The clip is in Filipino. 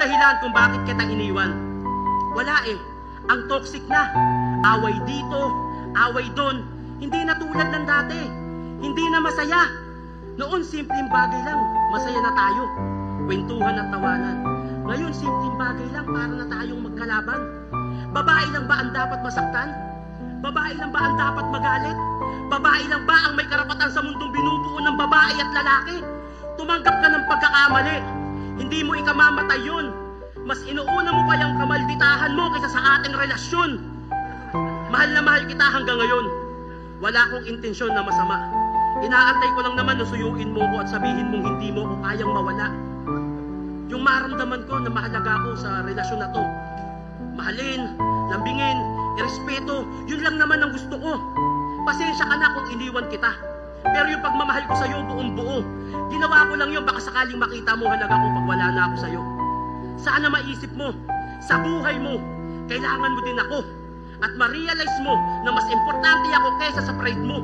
dahilan kung bakit kita iniwan. Wala eh. Ang toxic na. Away dito, away doon. Hindi na tulad ng dati. Hindi na masaya. Noon, simpleng bagay lang. Masaya na tayo. Kwentuhan at tawanan. Ngayon, simpleng bagay lang para na tayong magkalaban. Babae lang ba ang dapat masaktan? Babae lang ba ang dapat magalit? Babae lang ba ang may karapatan sa mundong binubuo ng babae at lalaki? Tumanggap ka ng pagkakamali. Hindi mo ikamamatay yun. Mas inuuna mo pa yung kamalditahan mo kaysa sa ating relasyon. Mahal na mahal kita hanggang ngayon. Wala akong intensyon na masama. Inaantay ko lang naman na suyuin mo ko at sabihin mong hindi mo ko kayang mawala. Yung maramdaman ko na mahalaga ako sa relasyon na to. Mahalin, lambingin, irespeto, yun lang naman ang gusto ko. Pasensya ka na kung iniwan kita. Pero yung pagmamahal ko sa'yo buong buo, ginawa ko lang yun baka sakaling makita mo halaga ko pag wala na ako sa'yo. Sana maisip mo, sa buhay mo, kailangan mo din ako. At ma-realize mo na mas importante ako kaysa sa pride mo.